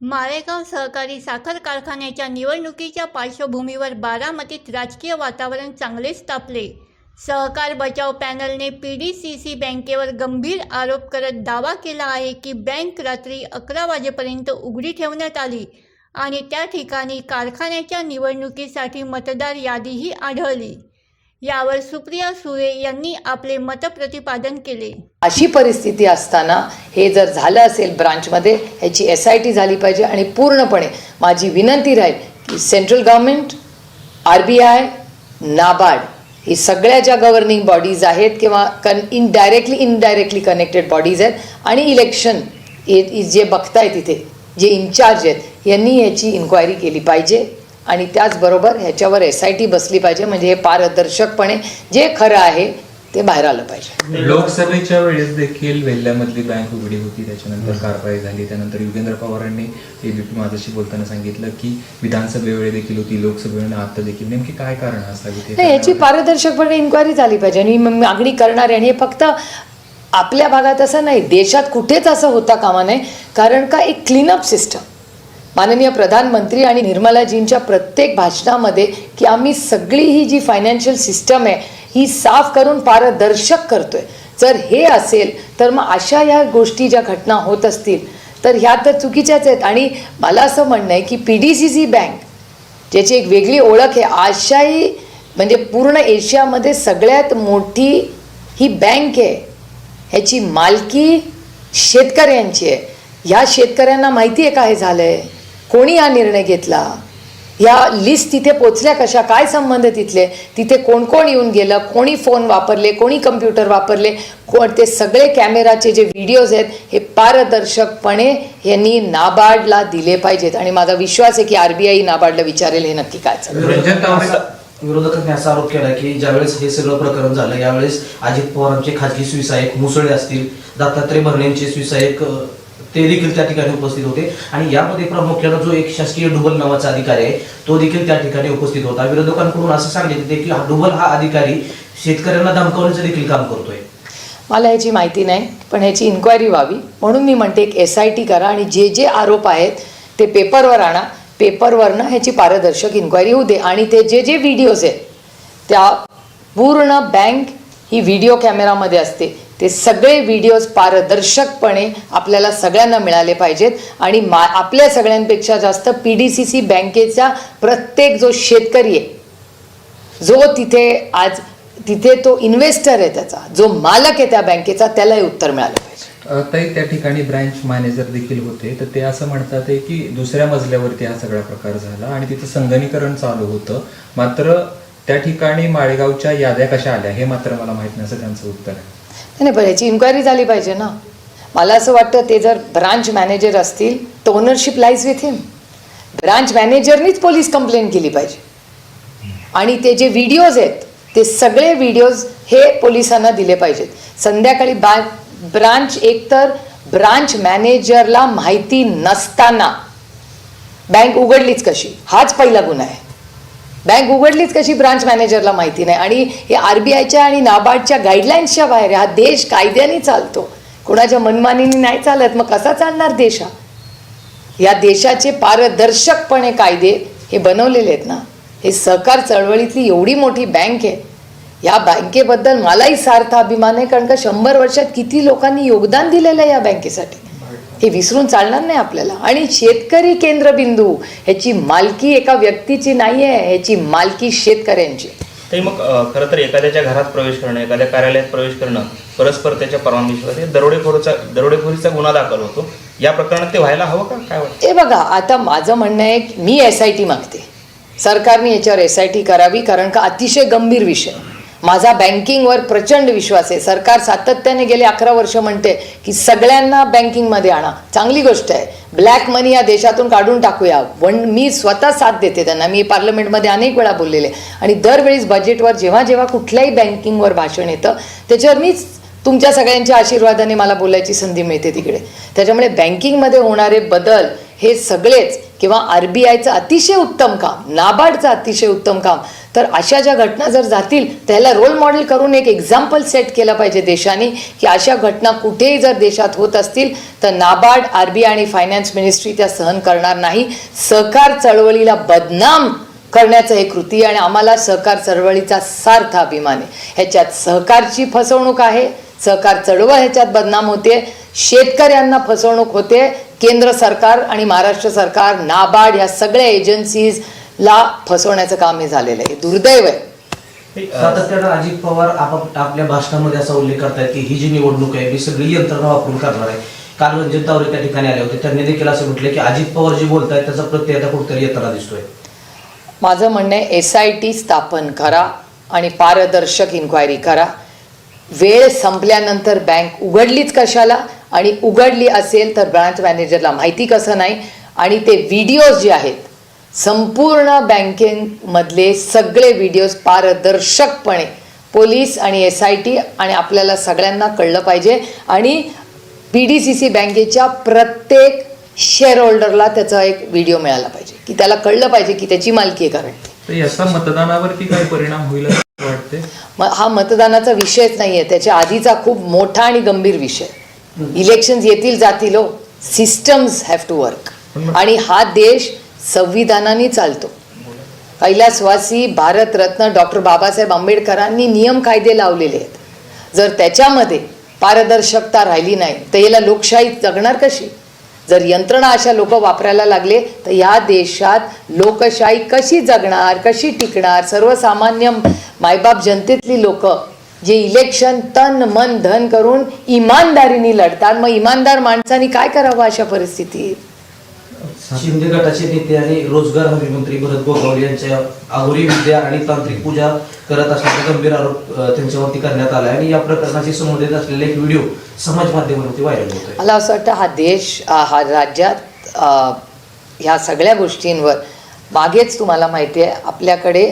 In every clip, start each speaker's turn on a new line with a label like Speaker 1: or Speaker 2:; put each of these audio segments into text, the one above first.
Speaker 1: माळेगाव सहकारी साखर कारखान्याच्या निवडणुकीच्या पार्श्वभूमीवर बारामतीत राजकीय वातावरण चांगलेच तापले सहकार बचाव पॅनलने पी डी सी सी बँकेवर गंभीर आरोप करत दावा केला आहे की बँक रात्री अकरा वाजेपर्यंत उघडी ठेवण्यात आली आणि त्या ठिकाणी कारखान्याच्या निवडणुकीसाठी मतदार यादीही आढळली. यावर सुप्रिया सुरे यांनी आपले मतप्रतिपादन केले.
Speaker 2: अशी परिस्थिती असताना हे जर झालं असेल ब्रांचमध्ये ह्याची एस आय टी झाली पाहिजे आणि पूर्णपणे माझी विनंती राहील की central government R B I NABARD ही सगळ्या ज्या गव्हर्निंग बॉडीज आहेत किंवा कन इनडायरेक्टली इनडायरेक्टली कनेक्टेड बॉडीज आहेत आणि इलेक्शन जे बघताय तिथे जे इन्चार्ज आहेत यांनी याची इन्क्वायरी केली पाहिजे. आणि त्याचबरोबर ह्याच्यावर एस आय टी बसली पाहिजे म्हणजे हे पारदर्शकपणे जे खरं आहे ते बाहेर आलं पाहिजे.
Speaker 3: लोकसभेच्या वेळेस देखील वेल्ल्यामधली बँक उघडी होती त्याच्यानंतर कारवाई झाली त्यानंतर युगेंद्र पवारांनी एबीपी माझ्याशी बोलताना सांगितलं की विधानसभेवेळी देखील होती लोकसभेवेळी आता देखील. नेमकी काय कारण असावी
Speaker 2: नाही याची पारदर्शकपणे इन्क्वायरी झाली पाहिजे आणि मागणी करणारे आणि हे फक्त आपल्या भागात असं नाही देशात कुठेच असं होता कामा नये कारण का एक क्लीनअप सिस्टम माननीय प्रधानमंत्री आणि निर्मलाजींच्या प्रत्येक भाषणामध्ये की आम्ही सगळी ही जी फायनान्शियल सिस्टम आहे ही साफ करून पारदर्शक करतोय. जर हे असेल तर मग अशा ह्या गोष्टी ज्या घटना होत असतील तर ह्या तर चुकीच्याच आहेत. आणि मला असं म्हणणं आहे की P D C C bank ज्याची एक वेगळी ओळख आहे आशाही म्हणजे पूर्ण एशियामध्ये सगळ्यात मोठी ही बँक आहे. ह्याची मालकी शेतकऱ्यांची आहे. ह्या शेतकऱ्यांना माहिती आहे का हे झालं आहे कोणी हा निर्णय घेतला? ह्या लिस्ट तिथे पोचल्या कशा? काय संबंध तिथले? तिथे कोण कोण येऊन गेलं? कोणी फोन वापरले? कोणी कम्प्युटर वापरले? कोण ते सगळे कॅमेराचे जे व्हिडिओज आहेत हे पारदर्शकपणे यांनी नाबार्डला दिले पाहिजेत. आणि माझा विश्वास आहे की आरबीआय नाबार्डला विचारेल हे नक्की काय चाललं
Speaker 4: विरोधकांनी असा आरोप केला की ज्यावेळेस हे सगळं प्रकरण झालं यावेळेस अजित पवारांचे खाजगी सुविसायक मुसळे असतील दत्तात्रय भरणेंचे सुविसायक ते देखील त्या ठिकाणी उपस्थित होते. आणि यामध्ये प्रामुख्यानं जो एक शासकीय डुबल नावाचा अधिकारी आहे तो देखील त्या ठिकाणी उपस्थित होता. विरोधकांकडून असं सांगितलं येते की हा डुबल हा अधिकारी शेतकऱ्यांना धमकावण्याचं देखील काम करतोय.
Speaker 2: मला याची माहिती नाही पण ह्याची इन्क्वायरी व्हावी. म्हणून मी म्हणते एक एस आय टी करा आणि जे जे आरोप आहेत ते पेपरवर आणा. पेपरवरनं ह्याची पारदर्शक इन्क्वायरी होऊ दे. आणि ते जे जे व्हिडिओज आहेत त्या पूर्ण बँक ही व्हिडिओ कॅमेरामध्ये असते. ते सगळे व्हिडिओज पारदर्शकपणे आपल्याला सगळ्यांना मिळाले पाहिजेत. आणि मा आपल्या सगळ्यांपेक्षा जास्त पी डी सी सी बँकेचा प्रत्येक जो शेतकरी आहे जो तिथे आज तिथे तो इन्व्हेस्टर आहे त्याचा जो मालक आहे त्या बँकेचा त्यालाही उत्तर मिळालं पाहिजे.
Speaker 3: ताई त्या ठिकाणी ब्रँच मॅनेजर देखील होते. तर ते असं म्हणतात आहे की दुसऱ्या मजल्यावरती हा सगळा प्रकार झाला आणि तिथं संगणीकरण चालू होतं. मात्र त्या ठिकाणी माळेगावच्या याद्या कशा आल्या हे मात्र मला माहीत नसं त्यांचं उत्तर आहे.
Speaker 2: नाही पण याची इन्क्वायरी झाली पाहिजे ना. मला असं वाटतं ते जर ब्रांच मॅनेजर असतील तर ownership lies with him branch मॅनेजरनीच police complaint केली पाहिजे. आणि ते जे व्हिडिओज आहेत ते सगळे व्हिडिओज हे पोलिसांना दिले पाहिजेत. संध्याकाळी बा ब्रांच एकतर ब्रांच मॅनेजरला माहिती नसताना. बँक उघडलीच कशी? हाच पहिला गुन्हा आहे. बँक उघडलीच कशी ब्रांच मॅनेजरला माहिती नाही. आणि हे आर बी आयच्या आणि नाबार्डच्या गाईडलाईन्सच्या बाहेर हा देश कायद्याने चालतो. कोणाच्या मनमानीने नाही चालत. मग कसा चालणार देश हा? या देशाचे पारदर्शकपणे कायदे हे बनवलेले आहेत ना हे सहकार चळवळीतली एवढी मोठी बँक आहे. या बँकेबद्दल मलाही सार्थ अभिमान आहे. कारण का शंभर वर्षात किती लोकांनी योगदान दिलेलं आहे या बँकेसाठी? हे विसरून चालणार नाही आपल्याला. आणि शेतकरी केंद्रबिंदू ह्याची मालकी एका व्यक्तीची नाही आहे ह्याची मालकी शेतकऱ्यांची.
Speaker 5: ते मग खरं तर एखाद्याच्या घरात प्रवेश करणं एखाद्या कार्यालयात प्रवेश करणं परस्पर त्याच्या परवानगीशिवाय दरोडेखोरीचा दरोडेखोरीचा गुन्हा दाखल होतो. या प्रकरणात ते व्हायला हवं का? काय वाटतं?
Speaker 2: हे बघा आता माझं म्हणणं आहे की मी एस आय टी मागते. सरकारने याच्यावर एस आय टी करावी कारण का अतिशय गंभीर विषय. माझा बँकिंगवर प्रचंड विश्वास आहे. सरकार सातत्याने गेले अकरा वर्ष म्हणते की सगळ्यांना बँकिंगमध्ये आणा. चांगली गोष्ट आहे. ब्लॅक मनी या देशातून काढून टाकूया. पण मी स्वतः साथ देते त्यांना. मी पार्लमेंटमध्ये अनेक वेळा बोललेले आणि दरवेळीस बजेटवर जेव्हा जेव्हा कुठल्याही बँकिंगवर भाषण येतं त्याच्यावर मीच तुमच्या सगळ्यांच्या आशीर्वादाने मला बोलायची संधी मिळते तिकडे. त्याच्यामुळे बँकिंगमध्ये होणारे बदल हे सगळेच किंवा आर बी आयचं अतिशय उत्तम काम नाबार्डचं अतिशय उत्तम काम तर अशा ज्या घटना जर जातील त्याला रोल मॉडेल करून एक एक्झाम्पल सेट केलं पाहिजे देशाने की अशा घटना कुठेही जर देशात होत असतील तर नाबार्ड आर बी आय आणि फायनान्स मिनिस्ट्री त्या सहन करणार नाही. सहकार चळवळीला बदनाम करण्याचं हे कृती आणि आम्हाला सहकार चळवळीचा सार्थ अभिमान आहे. ह्याच्यात सहकारची फसवणूक आहे सहकार चळवळ ह्याच्यात बदनाम होते शेतकऱ्यांना फसवणूक होते केंद्र सरकार आणि महाराष्ट्र सरकार नाबार्ड ह्या सगळ्या एजन्सीजला फसवण्याचं काम हे झालेलं आहे. दुर्दैव आहे.
Speaker 4: सातत्यानं अजित पवार आप- आपल्या भाषणामध्ये असा उल्लेख करतायत की ही जी निवडणूक आहे मी सगळी यंत्रणा वापरून करणार आहे. काल तावरे त्या ठिकाणी आले होते. त्यांनी देखील असं म्हटलं की अजित पवार जे बोलतायत त्याचा प्रत्यय आता कुठेतरी येताना दिसतोय.
Speaker 2: माझं म्हणणं आहे एस आय टी स्थापन करा आणि पारदर्शक इन्क्वायरी करा. वेळ संपल्यानंतर बँक उघडलीच कशाला? आणि उघडली असेल तर ब्रांच मॅनेजरला माहिती कसं नाही. आणि ते व्हिडिओज जे आहेत संपूर्ण बँकेमधले सगळे व्हिडिओज पारदर्शकपणे पोलीस आणि एस आय टी आणि आपल्याला सगळ्यांना कळलं पाहिजे. आणि पी डी सी सी बँकेच्या प्रत्येक शेअर होल्डरला त्याचा एक व्हिडिओ मिळाला पाहिजे. की त्याला कळलं पाहिजे की त्याची मालकी आहे
Speaker 3: याचा मतदानावरती काय परिणाम होईल वाटते
Speaker 2: हा मतदानाचा विषयच नाही आहे त्याच्या आधीचा खूप मोठा आणि गंभीर विषय. इलेक्शन येतील जातील हो. सिस्टम्स हॅव टू वर्क आणि हा देश संविधानाने चालतो. कैलासवासी भारतरत्न डॉक्टर बाबासाहेब आंबेडकरांनी नियम कायदे लावलेले आहेत. जर त्याच्यामध्ये पारदर्शकता राहिली नाही तर याला लोकशाही जगणार कशी? जर यंत्रणा अशा लोक वापरायला लागले तर या देशात लोकशाही कशी जगणार कशी टिकणार? सर्वसामान्य मायबाप जनतेतली लोक जे इलेक्शन तन मन धन करून इमानदारीने लढतात. मग इमानदार माणसांनी काय करावं अशा परिस्थितीत?
Speaker 4: शिंदे गटाचे नेते आणि रोजगार हमी मंत्री भरत गोगावले यांच्या अघोरी विद्या आणि तांत्रिक पूजा करत असल्याचा गंभीर आरोप अ, त्यांच्यावरती करण्यात आला आणि या प्रकरणाशी संबंधित असलेले एक व्हिडिओ समाज माध्यमावरती व्हायरल होतोय.
Speaker 2: मला असं वाटतं हा देश हा राज्यात ह्या सगळ्या गोष्टींवर मागेच तुम्हाला माहिती आहे. आपल्याकडे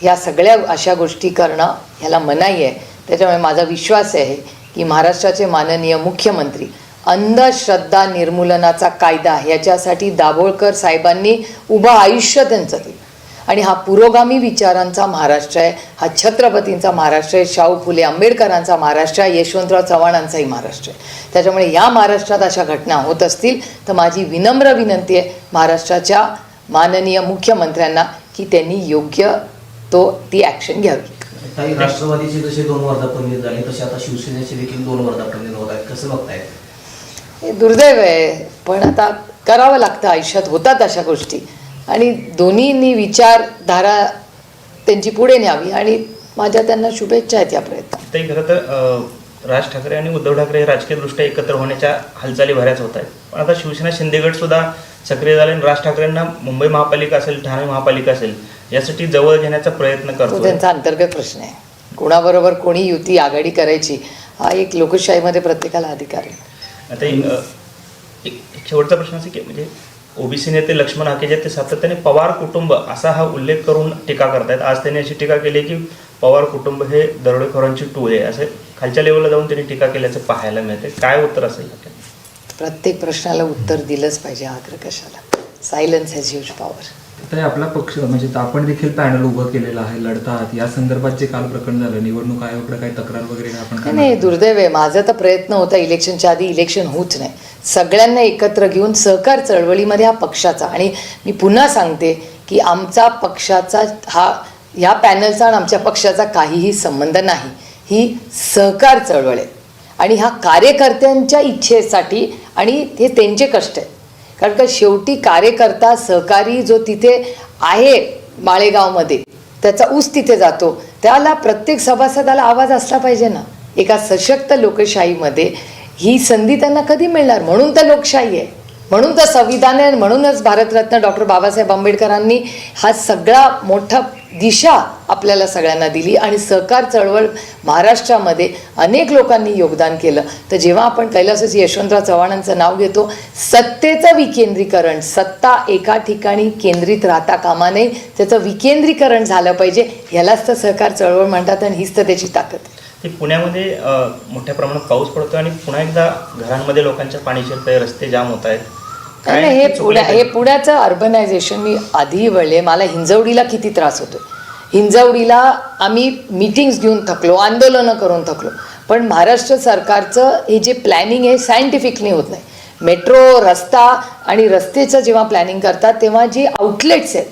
Speaker 2: ह्या सगळ्या अशा गोष्टी करणं ह्याला मनाई आहे. त्याच्यामुळे माझा विश्वास आहे की महाराष्ट्राचे माननीय मुख्यमंत्री अंधश्रद्धा निर्मूलनाचा कायदा ह्याच्यासाठी दाभोळकर साहेबांनी उभं आयुष्य त्यांचं दिलं आणि हा पुरोगामी विचारांचा महाराष्ट्र आहे. हा छत्रपतींचा महाराष्ट्र आहे. शाहू फुले आंबेडकरांचा महाराष्ट्र आहे. यशवंतराव चव्हाणांचाही महाराष्ट्र आहे. त्याच्यामुळे या महाराष्ट्रात अशा घटना होत असतील तर माझी विनम्र विनंती आहे महाराष्ट्राच्या माननीय मुख्यमंत्र्यांना की त्यांनी योग्य तो ती ॲक्शन घ्यावी.
Speaker 4: काही राष्ट्रवादीचे जसे दोन वर्धापन झाले तसे आता शिवसेनेचे देखील दोन वर्धापन होत आहेत. कसं बघताय?
Speaker 2: हे दुर्दैव आहे. पण आता करावं लागतं. आयुष्यात होतात अशा गोष्टी. आणि दोन्हींनी विचारधारा त्यांची पुढे न्यावी आणि माझ्या त्यांना शुभेच्छा आहेत या प्रयत्नात.
Speaker 5: ते खरं तर राज ठाकरे आणि उद्धव ठाकरे हे राजकीयदृष्ट्या एकत्र होण्याच्या हालचाली बऱ्याच होत आहेत. पण आता शिवसेना शिंदेगड सुद्धा सक्रिय झाले आणि राज ठाकरेंना मुंबई महापालिका असेल ठाणे महापालिका असेल यासाठी जवळ घेण्याचा प्रयत्न
Speaker 2: तो
Speaker 5: करतो
Speaker 2: त्यांचा अंतर्गत प्रश्न आहे. कोणाबरोबर कोणी युती आघाडी करायची हा एक लोकशाहीमध्ये प्रत्येकाला अधिकार आहे.
Speaker 5: आता अ, एक एक शेवटचा प्रश्न असा की म्हणजे ओबीसी नेते लक्ष्मण हाके जे आहेत ते सातत्याने पवार कुटुंब असा हा उल्लेख करून टीका करतायत. आज त्यांनी अशी टीका केली की पवार कुटुंब हे दरोडेखोरांची टोळी आहे. असे खालच्या लेवलला जाऊन त्यांनी टीका केल्याचं पाहायला मिळते काय उत्तर असेल?
Speaker 2: प्रत्येक प्रश्नाला उत्तर दिलंच पाहिजे आग्रह कशाला? सायलन्स हॅज ह्यूज पॉवर
Speaker 3: तर आपला पक्ष म्हणजे आपण देखील पॅनल उभं केलेलं आहे लढतात. या संदर्भात जे काल प्रकरण झालं निवडणूक आयोगाकडे काही तक्रार वगैरे आपण
Speaker 2: नाही,
Speaker 3: करणार
Speaker 2: नाही
Speaker 3: आहोत?
Speaker 2: दुर्दैव आहे. माझा तर प्रयत्न होता इलेक्शनच्या आधी इलेक्शन होऊच नाही. सगळ्यांना एकत्र घेऊन सहकार चळवळीमध्ये हा पक्षाचा आणि मी पुन्हा सांगते की आमचा पक्षाचा हा ह्या पॅनलचा आणि आमच्या पक्षाचा काहीही संबंध नाही. ही सहकार चळवळ आहे. आणि हा कार्यकर्त्यांच्या इच्छेसाठी आणि हे त्यांचे कष्ट आहे. कारण का शेवटी कार्यकर्ता सहकारी जो तिथे आहे माळेगावमध्ये त्याचा ऊस तिथे जातो. त्याला प्रत्येक सभासदाला आवाज असला पाहिजे ना. एका सशक्त लोकशाहीमध्ये ही संधी त्यांना कधी मिळणार? म्हणून तर लोकशाही आहे. म्हणून तर संविधान आहे म्हणूनच भारतरत्न डॉक्टर बाबासाहेब आंबेडकरांनी हा सगळा मोठा दिशा आपल्याला सगळ्यांना दिली आणि सहकार चळवळ महाराष्ट्रामध्ये अनेक लोकांनी योगदान केलं. तर जेव्हा आपण कैलासवासी यशवंतराव चव्हाणांचं नाव घेतो सत्तेचं विकेंद्रीकरण सत्ता एका ठिकाणी केंद्रित राहता कामा नये त्याचं विकेंद्रीकरण झालं पाहिजे ह्यालाच तर सहकार चळवळ म्हणतात आणि हीच तर त्याची ताकद.
Speaker 5: ते पुण्यामध्ये मोठ्या प्रमाणात पाऊस पडतो आणि पुन्हा एकदा घरांमध्ये लोकांच्या पाणी शिरतंय रस्ते जाम होत आहेत.
Speaker 2: नाही हे पुण्या हे पुण्याचं अर्बनायझेशन मी आधी वळले. मला हिंजवडीला किती त्रास होतो. हिंजवडीला आम्ही मीटिंग्स घेऊन थकलो आंदोलनं करून थकलो. पण महाराष्ट्र सरकारचं हे जे प्लॅनिंग आहे सायंटिफिकली होत नाही. मेट्रो रस्ता आणि रस्तेचं जेव्हा प्लॅनिंग करतात तेव्हा जी आउटलेट्स आहेत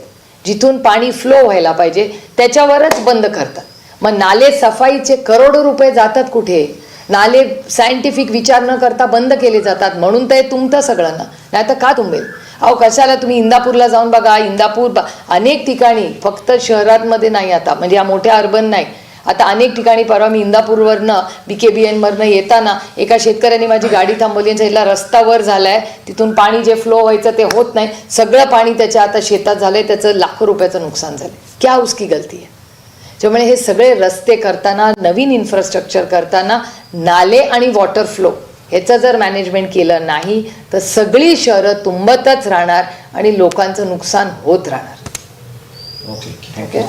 Speaker 2: जिथून पाणी फ्लो व्हायला पाहिजे त्याच्यावरच बंद करतात. मग नाले सफाईचे करोडो रुपये जातात कुठे? नाले सायंटिफिक विचार न करता बंद केले जातात. म्हणून ते तुमतं सगळ्यांना. नाही तर का तुंबेल? अहो कशाला तुम्ही इंदापूरला जाऊन बघा? इंदापूर अनेक ठिकाणी फक्त शहरांमध्ये नाही आता. म्हणजे या मोठ्या अर्बन नाही. आता अनेक ठिकाणी परवा मी इंदापूरवरनं बी के बी एनवरनं येताना एका शेतकऱ्याने माझी गाडी थांबवली आणि सांगितलं रस्ता वर झालाय. तिथून पाणी जे फ्लो व्हायचं ते होत नाही. सगळं पाणी त्याच्या आता शेतात झालंय. त्याचं लाखो रुपयाचं नुकसान झालंय. क्या उसकी गलती आहे त्यामुळे हे सगळे रस्ते करताना नवीन इन्फ्रास्ट्रक्चर करताना नाले आणि वॉटर फ्लो ह्याचं जर मॅनेजमेंट केलं नाही तर सगळी शहरं तुंबतच राहणार आणि लोकांचं नुकसान होत राहणार.
Speaker 4: Okay
Speaker 2: okay